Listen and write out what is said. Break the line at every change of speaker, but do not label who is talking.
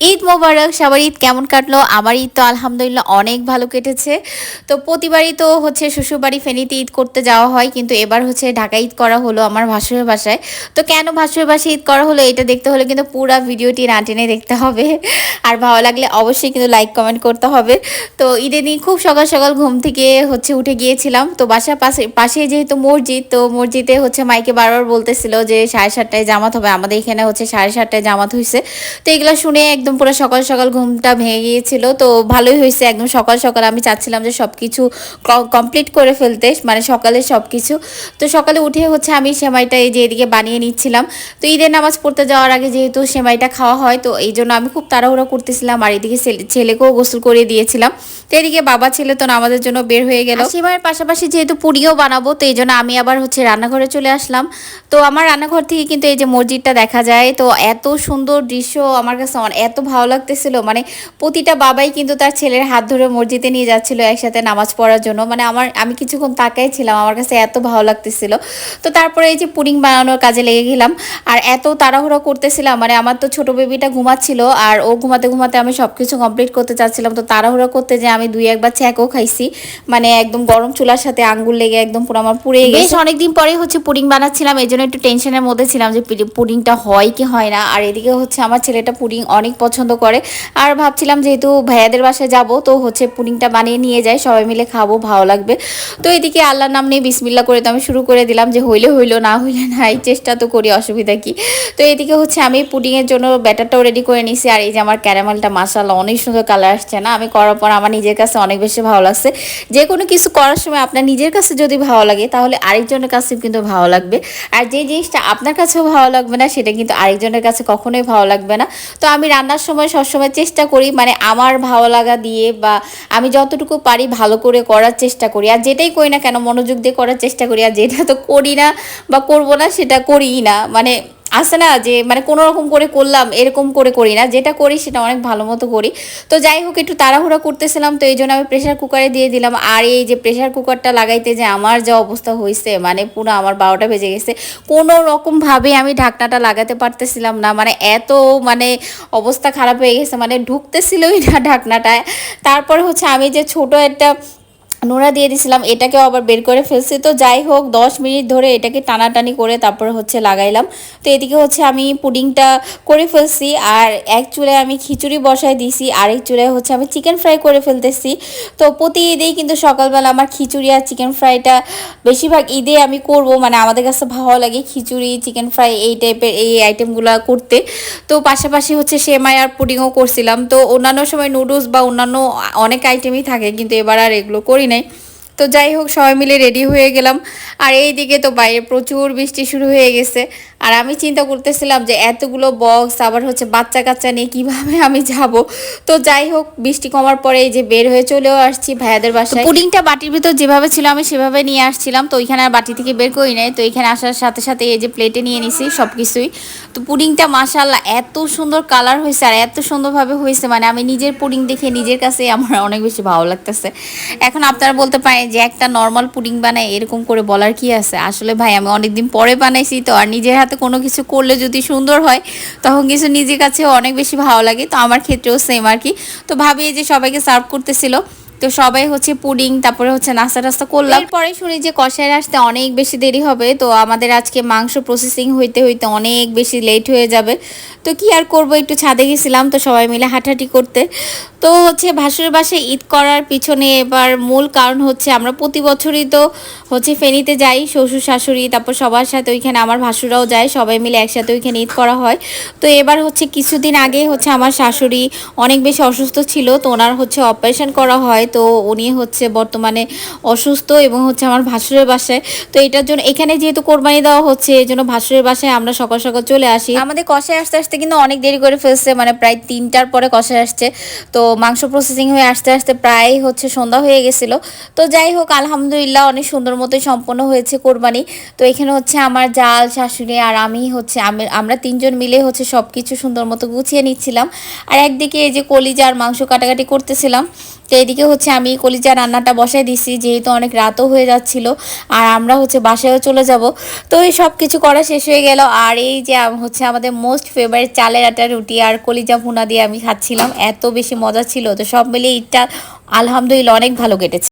ঈদ মোবারক, সবার ঈদ কেমন কাটলো? আমার ঈদ তো আলহামদুলিল্লাহ অনেক ভালো কেটেছে। তো প্রতিবারই তো হচ্ছে শ্বশুরবাড়ি ফেনীতে ঈদ করতে যাওয়া হয়, কিন্তু এবার হচ্ছে ঢাকা ঈদ করা হলো আমার ভাসুরের বাসায়। তো কেন ভাসুরের বাসায় ঈদ করা হলো এটা দেখতে হলে কিন্তু পুরো ভিডিওটি না টেনে দেখতে হবে। আর ভালো লাগলে অবশ্যই কিন্তু লাইক, কমেন্ট করতে হবে। তো ঈদের দিন খুব সকাল সকাল ঘুম থেকে হচ্ছে উঠে গিয়েছিলাম। তো বাসার পাশে পাশে যেহেতু মসজিদ, তো মসজিদে হচ্ছে মাইকে বারবার বলতেছিল যে সাড়ে সাতটায় জামাত হবে। আমাদের এখানে হচ্ছে সাড়ে সাতটায় জামাত হয়েছে তো এগুলো শুনে একদম পুরো সকাল সকাল ঘুমটা ভেঙে গিয়েছিল তো ভালোই হয়েছে একদম সকাল সকাল আমি চাচ্ছিলাম যে সব কিছু কমপ্লিট করে ফেলতে মানে সকালে সব কিছু তো সকালে উঠে হচ্ছে আমি সেমাইটা এই যে এদিকে বানিয়ে নিচ্ছিলাম। তো ঈদের নামাজ পড়তে যাওয়ার আগে যেহেতু সেমাইটা খাওয়া হয়, তো এই জন্য আমি খুব তাড়াহুড়ো করতেছিলাম আর এদিকে ছেলেকেও গোসল করে দিয়েছিলাম। তো এদিকে বাবা, ছেলে তো নামাজের জন্য বের হয়ে গেল। সেমাইয়ের পাশাপাশি যেহেতু পুরিও বানাবো, তো এই জন্য আমি আবার হচ্ছে রান্নাঘরে চলে আসলাম। তো আমার রান্নাঘর থেকে কিন্তু এই যে মসজিদটা দেখা যায়, তো এত সুন্দর দৃশ্য আমার কাছে অন- এত ভালো লাগতেছিল। মানে প্রতিটা বাবাই কিন্তু তার ছেলের হাত ধরে মসজিদে নিয়ে যাচ্ছিল একসাথে নামাজ পড়ার জন্য। মানে আমার, আমি কিছুক্ষণ তাকাই ছিলাম, আমার কাছে এত ভালো লাগতেছিল। তো তারপরে এই যে পুডিং বানানোর কাজে লেগে গেলাম। আর এত তাড়াহুড়ো করতেছিলাম মানে আমার তো ছোট বেবিটা ঘুমাচ্ছিল, আর ও ঘুমাতে ঘুমাতে আমি সব কিছু কমপ্লিট করতে চাচ্ছিলাম। তো তাড়াহুড়ো করতে যে আমি দুই একবার ছ্যাঁকও খাইছি। মানে একদম গরম চুলার সাথে আঙ্গুল লেগে একদম পুরো আমার পুড়ে গেছে। অনেকদিন পরে হচ্ছে পুডিং বানাচ্ছিলাম এই জন্য একটু টেনশনের মধ্যে ছিলাম যে পুডি- পুডিংটা হয় কি হয় না। আর এদিকে হচ্ছে আমার ছেলেটা পুডিং অনেক পছন্দ করে। আর ভাবছিলাম যেহেতু ভাইয়াদের বাসায় যাব, তো হচ্ছে পুডিংটা বানিয়ে নিয়ে যাই, সবাই মিলে খাব, ভালো লাগবে। তো এদিকে আল্লাহর নাম নিয়ে বিসমিল্লা করে তো আমি শুরু করে দিলাম যে হইলে হইল, না হইলে নাই চেষ্টা তো করি, অসুবিধা কি? তো এদিকে হচ্ছে আমি পুডিংয়ের জন্য ব্যাটারটাও রেডি করে নিছি। আর এই যে আমার ক্যারামেলটা মাসাল্লাহ অনেক সুন্দর কালার আসছে না? আমি করার পর আমার নিজের কাছে অনেক বেশি ভালো লাগছে। যে কোনো কিছু করার সময় আপনার নিজের কাছে যদি ভালো লাগে, তাহলে আরেকজনের কাছে কিন্তু ভালো লাগবে। আর যে জিনিসটা আপনার কাছেও ভালো লাগবে না, সেটা কিন্তু আরেকজনের কাছে কখনোই ভালো লাগবে না। তো আমি রান্নার সময় সবসময় চেষ্টা করি মানে আমার ভালো লাগা দিয়ে বা আমি যতটুকু পারি ভালো করে করার চেষ্টা করি। আর যেটাই করি না কেন, মনোযোগ দিয়ে করার চেষ্টা করি। আর যেটা তো করি না বা করব না, সেটা করিই না। মানে আসে না যে মানে কোনো রকম করে করলাম, এরকম করে করি না। যেটা করি সেটা অনেক ভালো মতো করি। তো যাই হোক, একটু তাড়াহুড়া করতেছিলাম, তো এই জন্য আমি প্রেশার কুকারে দিয়ে দিলাম। আর এই যে প্রেশার কুকারটা লাগাইতে যে আমার যা অবস্থা হয়েছে মানে পুরো আমার বারোটা বেজে গেছে, কোনো রকমভাবে আমি ঢাকনাটা লাগাতে পারতেছিলাম না। মানে এত মানে অবস্থা খারাপ হয়ে গেছে মানে ঢুকতেছিলই না ঢাকনাটায়। তারপর হচ্ছে আমি যে ছোট একটা নোড়া দিয়ে দিছিলাম এটাকে আবার বের করে ফেলছি। তো যাই হোক, দশ মিনিট ধরে এটাকে টানাটানি করে তারপরে হচ্ছে লাগাইলাম। তো এদিকে হচ্ছে আমি পুডিংটা করে ফেলছি আর এক চুলায় আমি খিচুড়ি বসাই দিয়েছি আরেক চুলায় হচ্ছে আমি চিকেন ফ্রাই করে ফেলতেছি। তো প্রতি ঈদেই কিন্তু সকালবেলা আমার খিচুড়ি আর চিকেন ফ্রাইটা বেশিরভাগ ঈদে আমি করব মানে আমাদের কাছে ভালো লাগে খিচুড়ি, চিকেন ফ্রাই এই টাইপের এই আইটেমগুলো করতে। তো পাশাপাশি হচ্ছে সেমাই আর পুডিংও করছিলাম। তো অন্যান্য সময় নুডলস বা অন্যান্য অনেক আইটেমই থাকে, কিন্তু এবার আর এগুলো করি নাই তো যাই হোক সবাই মিলে রেডি হয়ে গেলাম। আর এই দিকে তো বাইরে প্রচুর বৃষ্টি শুরু হয়ে গেছে। আর আমি চিন্তা করতেছিলাম যে এতগুলো বক্স আবার হচ্ছে বাচ্চা কাচ্চা নিয়ে কীভাবে আমি যাব? তো যাই হোক বৃষ্টি কমার পরে এই যে বের হয়ে চলেও আসছি ভাইয়াদের বাসায়। পুডিংটা বাটির ভিতর যেভাবে ছিল আমি সেভাবে নিয়ে আসছিলাম। তো ওইখানে আর বাটি থেকে বের করি নাই। তো এখানে আসার সাথে সাথে এই যে প্লেটে নিয়ে নিছি সব কিছুই তো পুডিংটা মাসাল্লাহ এত সুন্দর কালার হয়েছে আর এত সুন্দরভাবে হয়েছে। মানে আমি নিজের পুডিং দেখে নিজের কাছে আমার অনেক বেশি ভালো লাগতেছে। এখন আপনারা বলতে পারেন যে একটা নর্মাল পুডিং বানায়, এরকম করে বলার কি আছে? আসলে ভাই, আমি অনেকদিন পরে বানাইছি, তো আর নিজের হাতে কোনো কিছু করলে যদি সুন্দর হয়, তখন কিছু নিজের কাছে অনেক বেশি ভালো লাগে। তো আমার ক্ষেত্রেও সেম আর কি। তো ভাবি যে সবাইকে সার্ভ করতেছিল তো সবাই হচ্ছে পুডিং, তারপরে হচ্ছে নাস্তা টাস্তা করলাম। পরে শুনি যে কষায় আসতে অনেক বেশি দেরি হবে, তো আমাদের আজকে মাংস প্রসেসিং হইতে হইতে অনেক বেশি লেট হয়ে যাবে। তো কি আর করব, একটু ছাদে গেছিলাম তো সবাই মিলে হাঁটাহাঁটি করতে। তো হচ্ছে ভাসুরের বাসে ঈদ করার পিছনে এবার মূল কারণ হচ্ছে আমরা প্রতি বছরই তো হচ্ছে ফেনীতে যাই, শ্বশুর শাশুড়ি, তারপর সবার সাথে ওইখানে আমার ভাসুরাও যায়, সবাই মিলে একসাথে ওইখানে ঈদ করা হয়। তো এবার হচ্ছে কিছুদিন আগে হচ্ছে আমার শাশুড়ি অনেক বেশি অসুস্থ ছিল, তো ওনার হচ্ছে অপারেশন করা হয়, তো উনি হচ্ছে বর্তমানে অসুস্থ এবং হচ্ছে আমার ভাসুরের বাসায়। তো এটার জন্য এখানে যেহেতু কোরবানি দেওয়া হচ্ছে, এই জন্য ভাসুরের বাসায় আমরা সকাল সকাল চলে আসি। আমাদের কষায় আসতে আসতে কিন্তু অনেক দেরি করে ফেলছে মানে প্রায় তিনটার পরে কষায় আসছে। তো মাংস প্রসেসিং হয়ে আসতে আসতে প্রায় হচ্ছে সন্ধ্যা হয়ে গেছিল। তো যাই হোক, আলহামদুলিল্লাহ অনেক সুন্দর মতোই সম্পন্ন হয়েছে কোরবানি। তো এখানে হচ্ছে আমার জাল, শাশুড়ি আর আমি হচ্ছে, আমি- আমরা তিনজন মিলে হচ্ছে সব কিছু সুন্দর মতো গুছিয়ে নিচ্ছিলাম। আর একদিকে এই যে কলিজার মাংস কাটাকাটি করতেছিলাম, তো এদিকে হচ্ছে আমি কলিজা রান্নাটা বসাই দিছি, যেহেতু অনেক রাতও হয়ে যাচ্ছিল, আর আমরা হচ্ছে বাসায়ও চলে যাব। তো এই সব কিছু করা শেষ হয়ে গেল, আর এই যে হচ্ছে আমাদের মোস্ট ফেভারিট চালের আটা, রুটি আর কলিজা ভুনা দিয়ে আমি খাচ্ছিলাম, এত বেশি মজা ছিল, তো সব মিলিয়ে ঈদটা আলহামদুলিল্লাহ অনেক ভালো কেটেছে।